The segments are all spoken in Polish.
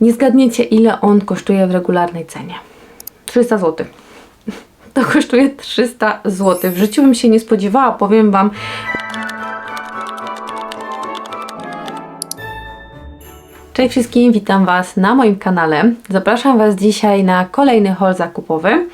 Nie zgadniecie, ile on kosztuje w regularnej cenie. 300 zł. To kosztuje 300 zł. W życiu bym się nie spodziewała, powiem Wam. Cześć wszystkim, witam Was na moim kanale. Zapraszam Was dzisiaj na kolejny haul zakupowy,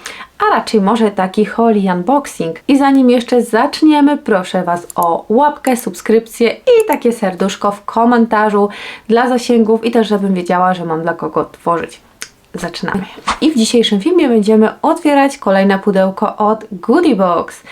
a raczej może taki i unboxing. I zanim jeszcze zaczniemy, proszę Was o łapkę, subskrypcję i takie serduszko w komentarzu dla zasięgów i też żebym wiedziała, że mam dla kogo tworzyć. Zaczynamy. I w dzisiejszym filmie będziemy otwierać kolejne pudełko od Goodie Box.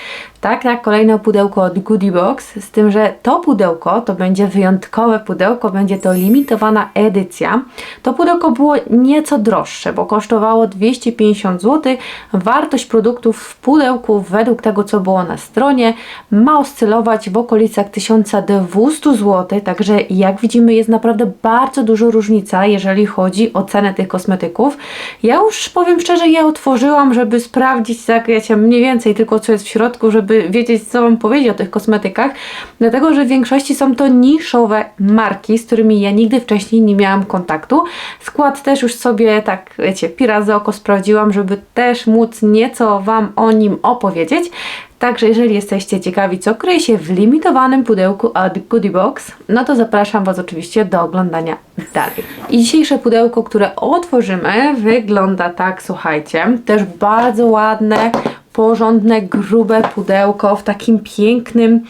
Tak, tak, kolejne pudełko od Goodie Box, z tym, że to pudełko to będzie wyjątkowe pudełko, będzie to limitowana edycja. To pudełko było nieco droższe, bo kosztowało 250 zł. Wartość produktów w pudełku, według tego co było na stronie, ma oscylować w okolicach 1200 zł, także jak widzimy jest naprawdę bardzo dużo różnica, jeżeli chodzi o cenę tych kosmetyków. Ja już powiem szczerze, je otworzyłam, żeby sprawdzić, tak wiecie, mniej więcej tylko co jest w środku, żeby wiedzieć, co Wam powiedzieć o tych kosmetykach, dlatego, że w większości są to niszowe marki, z którymi ja nigdy wcześniej nie miałam kontaktu. Skład też już sobie, tak wiecie, pirazy oko sprawdziłam, żeby też móc nieco Wam o nim opowiedzieć. Także jeżeli jesteście ciekawi, co kryje się w limitowanym pudełku od Goodie Box, no to zapraszam Was oczywiście do oglądania dalej. I dzisiejsze pudełko, które otworzymy, wygląda tak, słuchajcie, też bardzo ładne, porządne, grube pudełko w takim pięknym,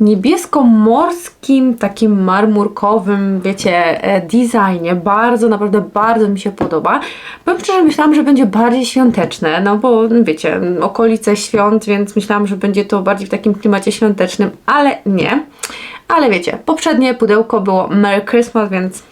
niebiesko-morskim, takim marmurkowym, wiecie, e, designie. Bardzo, naprawdę bardzo mi się podoba. Powiem szczerze, myślałam, że będzie bardziej świąteczne, no bo wiecie, okolice świąt, więc myślałam, że będzie to bardziej w takim klimacie świątecznym, ale nie. Ale wiecie, poprzednie pudełko było Merry Christmas, więc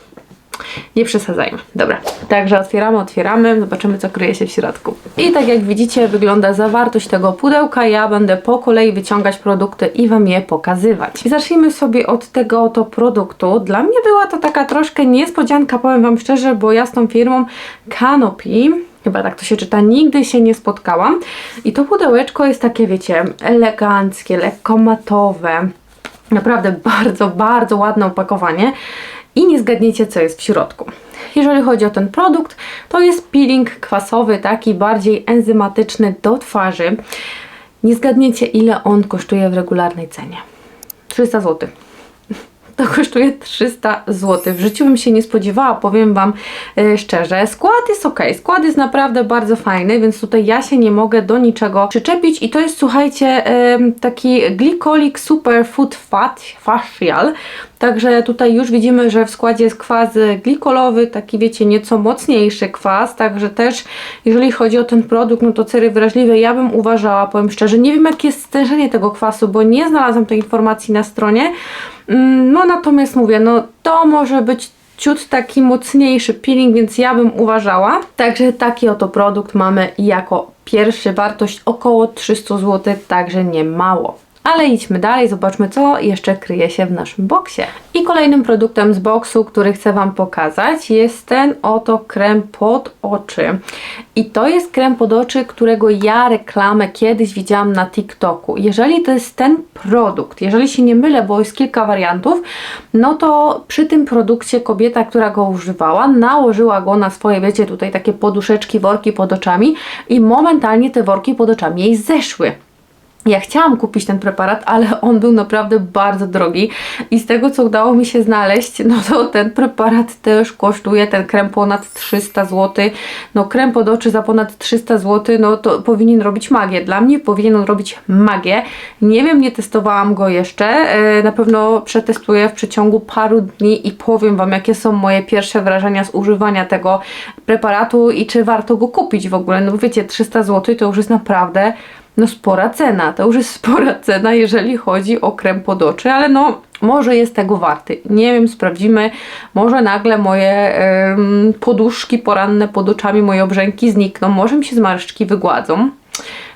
nie przesadzajmy. Dobra, także otwieramy, otwieramy, zobaczymy co kryje się w środku. I tak jak widzicie wygląda zawartość tego pudełka. Ja będę po kolei wyciągać produkty i Wam je pokazywać. I zacznijmy sobie od tego oto produktu. Dla mnie była to taka troszkę niespodzianka, powiem Wam szczerze, bo ja z tą firmą Canopy Chyba tak to się czyta. Nigdy się nie spotkałam. I to pudełeczko jest takie, wiecie, eleganckie, lekko matowe. Naprawdę bardzo, bardzo ładne opakowanie i nie zgadniecie, co jest w środku. Jeżeli chodzi o ten produkt, to jest peeling kwasowy, taki bardziej enzymatyczny do twarzy. Nie zgadniecie, ile on kosztuje w regularnej cenie. 300 zł. To kosztuje 300 zł. W życiu bym się nie spodziewała, powiem Wam e, szczerze. Skład jest ok, skład jest naprawdę bardzo fajny, więc tutaj ja się nie mogę do niczego przyczepić i to jest, słuchajcie, taki Glycolic Super Food Fat Facial. Także tutaj już widzimy, że w składzie jest kwas glikolowy, taki wiecie, nieco mocniejszy kwas, także też jeżeli chodzi o ten produkt, no to cery wrażliwe ja bym uważała, powiem szczerze, nie wiem jakie jest stężenie tego kwasu, bo nie znalazłam tej informacji na stronie, Mm, no natomiast mówię, no to może być ciut taki mocniejszy peeling, więc ja bym uważała. Także taki oto produkt mamy jako pierwszy, wartość około 300 zł, także nie mało. Ale idźmy dalej, zobaczmy co jeszcze kryje się w naszym boksie. I kolejnym produktem z boksu, który chcę Wam pokazać jest ten oto krem pod oczy. I to jest krem pod oczy, którego ja reklamę kiedyś widziałam na TikToku. Jeżeli to jest ten produkt, jeżeli się nie mylę, bo jest kilka wariantów, no to przy tym produkcie kobieta, która go używała, nałożyła go na swoje, wiecie, tutaj takie poduszeczki, worki pod oczami i momentalnie te worki pod oczami jej zeszły. Ja chciałam kupić ten preparat, ale on był naprawdę bardzo drogi i z tego co udało mi się znaleźć, no to ten preparat też kosztuje, ten krem ponad 300 zł. No krem pod oczy za ponad 300 zł, no to powinien robić magię. Dla mnie powinien on robić magię. Nie wiem, nie testowałam go jeszcze. E, na pewno przetestuję w przeciągu paru dni i powiem Wam, jakie są moje pierwsze wrażenia z używania tego preparatu i czy warto go kupić w ogóle. No wiecie, 300 zł to już jest naprawdę no spora cena. To już jest spora cena, jeżeli chodzi o krem pod oczy, ale no może jest tego warty. Nie wiem, sprawdzimy. Może nagle moje poduszki poranne pod oczami, moje obrzęki znikną. Może mi się zmarszczki wygładzą.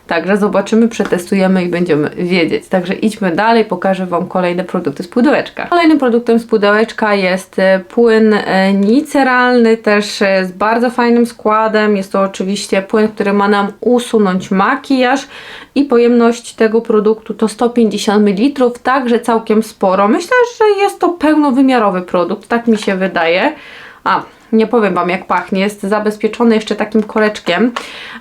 Także zobaczymy, przetestujemy i będziemy wiedzieć. Także idźmy dalej, pokażę Wam kolejne produkty z pudełeczka. Kolejnym produktem z pudełeczka jest e, płyn e, niceralny, też e, z bardzo fajnym składem. Jest to oczywiście płyn, który ma nam usunąć makijaż i pojemność tego produktu to 150 ml, także całkiem sporo. Myślę, że jest to pełnowymiarowy produkt, tak mi się wydaje. A, Nie powiem Wam jak pachnie, jest zabezpieczony jeszcze takim koreczkiem,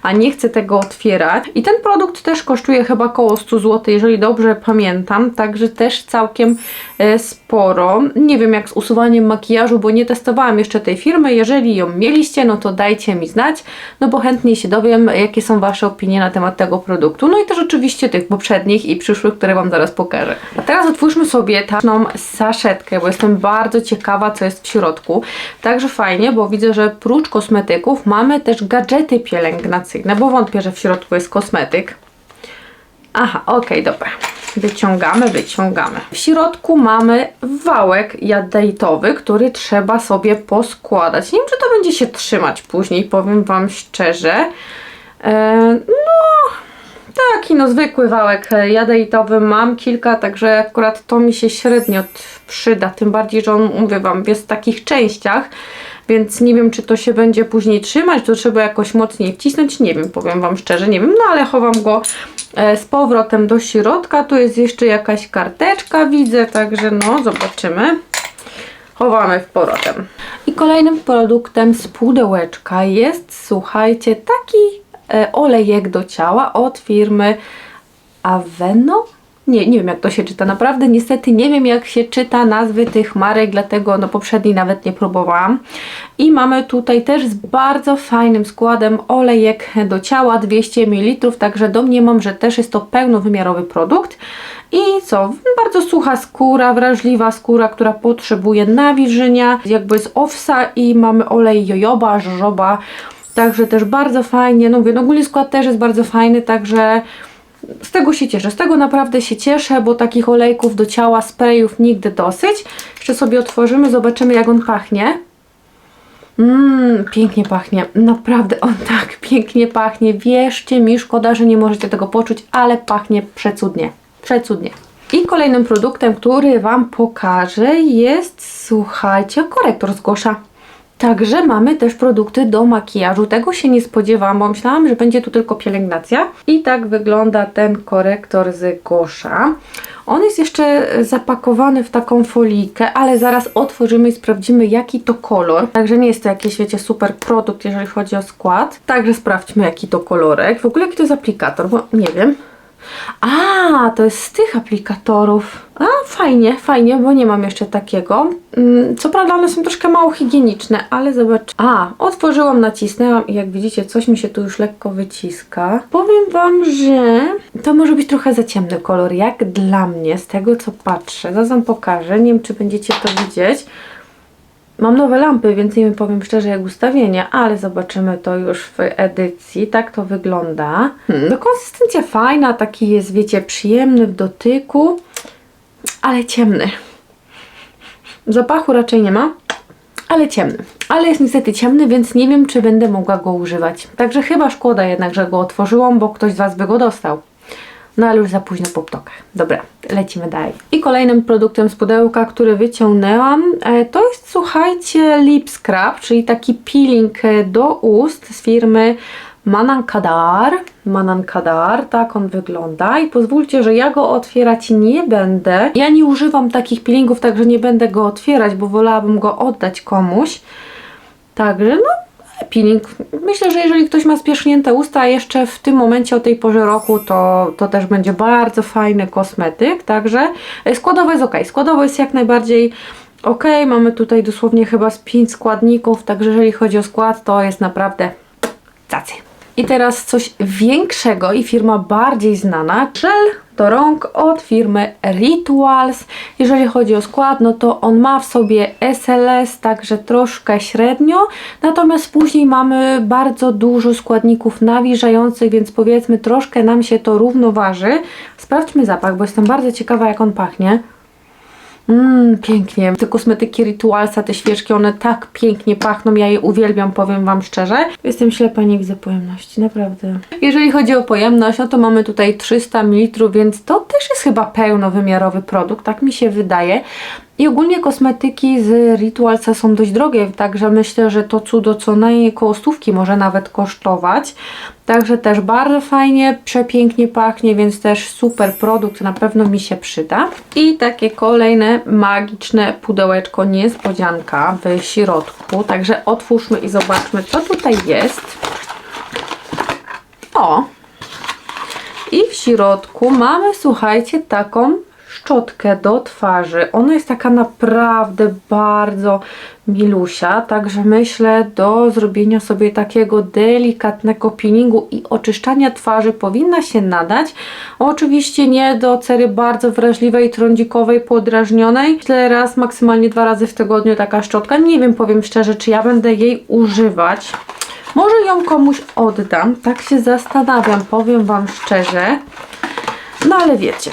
a nie chcę tego otwierać. I ten produkt też kosztuje chyba około 100 zł, jeżeli dobrze pamiętam, także też całkiem e, sporo. Nie wiem jak z usuwaniem makijażu, bo nie testowałam jeszcze tej firmy. Jeżeli ją mieliście, no to dajcie mi znać, no bo chętnie się dowiem, jakie są Wasze opinie na temat tego produktu. No i też oczywiście tych poprzednich i przyszłych, które Wam zaraz pokażę. A teraz otwórzmy sobie taką saszetkę, bo jestem bardzo ciekawa, co jest w środku. Także fajnie, bo widzę, że prócz kosmetyków mamy też gadżety pielęgnacyjne, bo wątpię, że w środku jest kosmetyk. Aha, okej, dobra. Wyciągamy, wyciągamy. W środku mamy wałek jadejtowy, który trzeba sobie poskładać. Nie wiem, czy to będzie się trzymać później, powiem Wam szczerze. E, no, taki no zwykły wałek jadejtowy mam kilka, także akurat to mi się średnio przyda, tym bardziej, że on, mówię Wam, jest w takich częściach, więc nie wiem, czy to się będzie później trzymać, to trzeba jakoś mocniej wcisnąć, nie wiem, powiem Wam szczerze, nie wiem, no ale chowam go e, z powrotem do środka, tu jest jeszcze jakaś karteczka, widzę, także no, zobaczymy. Chowamy w powrotem. I kolejnym produktem z pudełeczka jest, słuchajcie, taki e, olejek do ciała od firmy Aveno. Nie, nie wiem jak to się czyta, naprawdę niestety nie wiem jak się czyta nazwy tych marek, dlatego no poprzedniej nawet nie próbowałam. I mamy tutaj też z bardzo fajnym składem olejek do ciała 200 ml, także domniemam, że też jest to pełnowymiarowy produkt. I co? Bardzo sucha skóra, wrażliwa skóra, która potrzebuje nawilżenia, jakby z owsa i mamy olej jojoba, żoba, także też bardzo fajnie, no mówię, no ogólnie skład też jest bardzo fajny, także z tego się cieszę, z tego naprawdę się cieszę, bo takich olejków do ciała, sprayów nigdy dosyć. Jeszcze sobie otworzymy, zobaczymy jak on pachnie. Mmm, pięknie pachnie. Naprawdę on tak pięknie pachnie. Wierzcie mi, szkoda, że nie możecie tego poczuć, ale pachnie przecudnie. Przecudnie. I kolejnym produktem, który Wam pokażę jest, słuchajcie, korektor z Gosza. Także mamy też produkty do makijażu. Tego się nie spodziewałam, bo myślałam, że będzie tu tylko pielęgnacja. I tak wygląda ten korektor z Gosza. On jest jeszcze zapakowany w taką folijkę, ale zaraz otworzymy i sprawdzimy jaki to kolor. Także nie jest to jakiś, wiecie, super produkt, jeżeli chodzi o skład. Także sprawdźmy jaki to kolorek. W ogóle jaki to jest aplikator, bo nie wiem. A, to jest z tych aplikatorów. A, fajnie, fajnie, bo nie mam jeszcze takiego. Mm, Co prawda one są troszkę mało higieniczne, ale zobacz. A, otworzyłam, nacisnęłam i jak widzicie, coś mi się tu już lekko wyciska. Powiem Wam, że to może być trochę za ciemny kolor, jak dla mnie, z tego co patrzę. Zaraz Wam pokażę, nie wiem czy będziecie to widzieć. Mam nowe lampy, więc nie wiem, powiem szczerze, jak ustawienie, ale zobaczymy to już w edycji. Tak to wygląda. Hmm. No konsystencja fajna, taki jest, wiecie, przyjemny w dotyku, ale ciemny. Zapachu raczej nie ma, ale ciemny. Ale jest niestety ciemny, więc nie wiem, czy będę mogła go używać. Także chyba szkoda jednak, że go otworzyłam, bo ktoś z Was by go dostał. No ale już za późno po ptokach. Dobra, lecimy dalej. I kolejnym produktem z pudełka, który wyciągnęłam, e, to jest, słuchajcie, lip scrub, czyli taki peeling e, do ust z firmy Manankadar. Manankadar, tak on wygląda. I pozwólcie, że ja go otwierać nie będę. Ja nie używam takich peelingów, także nie będę go otwierać, bo wolałabym go oddać komuś. Także no, peeling. Myślę, że jeżeli ktoś ma spierzchnięte usta jeszcze w tym momencie o tej porze roku, to, to też będzie bardzo fajny kosmetyk. Także e, składowo jest ok. Składowo jest jak najbardziej ok. Mamy tutaj dosłownie chyba z 5 składników, także jeżeli chodzi o skład, to jest naprawdę cacy. I teraz coś większego i firma bardziej znana, żel do rąk od firmy Rituals. Jeżeli chodzi o skład, no to on ma w sobie SLS, także troszkę średnio, natomiast później mamy bardzo dużo składników nawilżających, więc powiedzmy troszkę nam się to równoważy. Sprawdźmy zapach, bo jestem bardzo ciekawa jak on pachnie. Mmm, pięknie. Te kosmetyki Ritualsa, te świeczki, one tak pięknie pachną. Ja je uwielbiam, powiem Wam szczerze. Jestem ślepa, nie widzę pojemności, naprawdę. Jeżeli chodzi o pojemność, no to mamy tutaj 300 ml, więc to też jest chyba pełnowymiarowy produkt, tak mi się wydaje. I ogólnie kosmetyki z Ritualsa są dość drogie, także myślę, że to cudo co najmniej koło stówki może nawet kosztować. Także też bardzo fajnie, przepięknie pachnie, więc też super produkt, na pewno mi się przyda. I takie kolejne magiczne pudełeczko niespodzianka w środku. Także otwórzmy i zobaczmy, co tutaj jest. O! I w środku mamy, słuchajcie, taką szczotkę do twarzy. Ona jest taka naprawdę bardzo milusia, także myślę do zrobienia sobie takiego delikatnego peelingu i oczyszczania twarzy powinna się nadać. Oczywiście nie do cery bardzo wrażliwej, trądzikowej, podrażnionej. Myślę raz, maksymalnie dwa razy w tygodniu taka szczotka. Nie wiem, powiem szczerze, czy ja będę jej używać. Może ją komuś oddam, tak się zastanawiam, powiem Wam szczerze. No ale wiecie,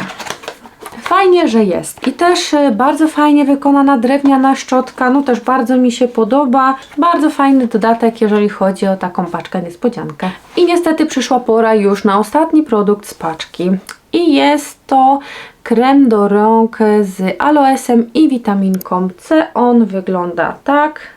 fajnie, że jest. I też e, bardzo fajnie wykonana drewniana szczotka, no też bardzo mi się podoba. Bardzo fajny dodatek, jeżeli chodzi o taką paczkę niespodziankę. I niestety przyszła pora już na ostatni produkt z paczki. I jest to krem do rąk z aloesem i witaminką C. On wygląda tak.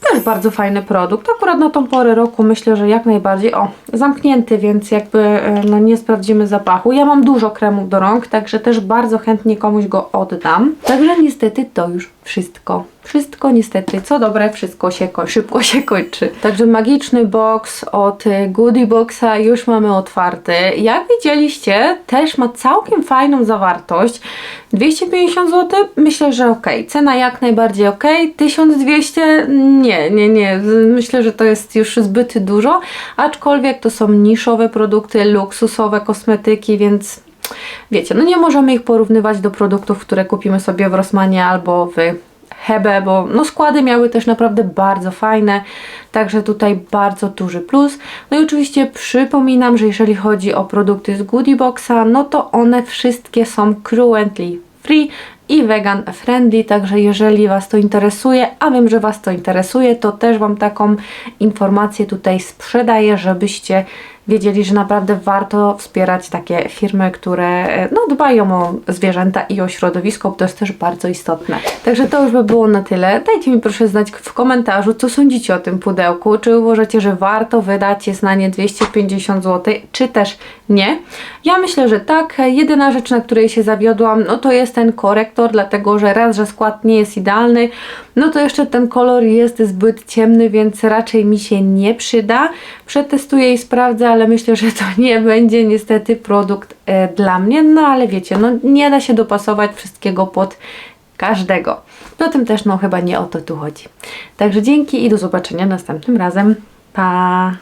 Też bardzo fajny produkt. Akurat na tą porę roku myślę, że jak najbardziej. O, zamknięty, więc jakby e, no, nie sprawdzimy zapachu. Ja mam dużo kremów do rąk, także też bardzo chętnie komuś go oddam. Także niestety to już wszystko. Wszystko niestety, co dobre, wszystko się szybko się kończy. Także magiczny box od e, Goodie Boxa już mamy otwarty. Jak widzieliście, też ma całkiem fajną zawartość. 250 zł? Myślę, że ok. Cena jak najbardziej ok. 1200? Nie, nie, nie. Myślę, że to jest już zbyt dużo. Aczkolwiek to są niszowe produkty, luksusowe kosmetyki, więc wiecie, no nie możemy ich porównywać do produktów, które kupimy sobie w Rossmanie albo w Hebe, bo no składy miały też naprawdę bardzo fajne, także tutaj bardzo duży plus. No i oczywiście przypominam, że jeżeli chodzi o produkty z Goodie Boxa, no to one wszystkie są cruelty free i vegan friendly, także jeżeli Was to interesuje, a wiem, że Was to interesuje, to też Wam taką informację tutaj sprzedaję, żebyście wiedzieli, że naprawdę warto wspierać takie firmy, które e, no, dbają o zwierzęta i o środowisko, bo to jest też bardzo istotne. Także to już by było na tyle. Dajcie mi proszę znać w komentarzu, co sądzicie o tym pudełku. Czy uważacie, że warto wydać jest na nie 250 zł, czy też nie? Ja myślę, że tak. Jedyna rzecz, na której się zawiodłam, no to jest ten korektor, dlatego że raz, że skład nie jest idealny, no to jeszcze ten kolor jest zbyt ciemny, więc raczej mi się nie przyda. Przetestuję i sprawdzę, ale myślę, że to nie będzie niestety produkt e, dla mnie. No ale wiecie, no nie da się dopasować wszystkiego pod każdego. No tym też no chyba nie o to tu chodzi. Także dzięki i do zobaczenia następnym razem. Pa!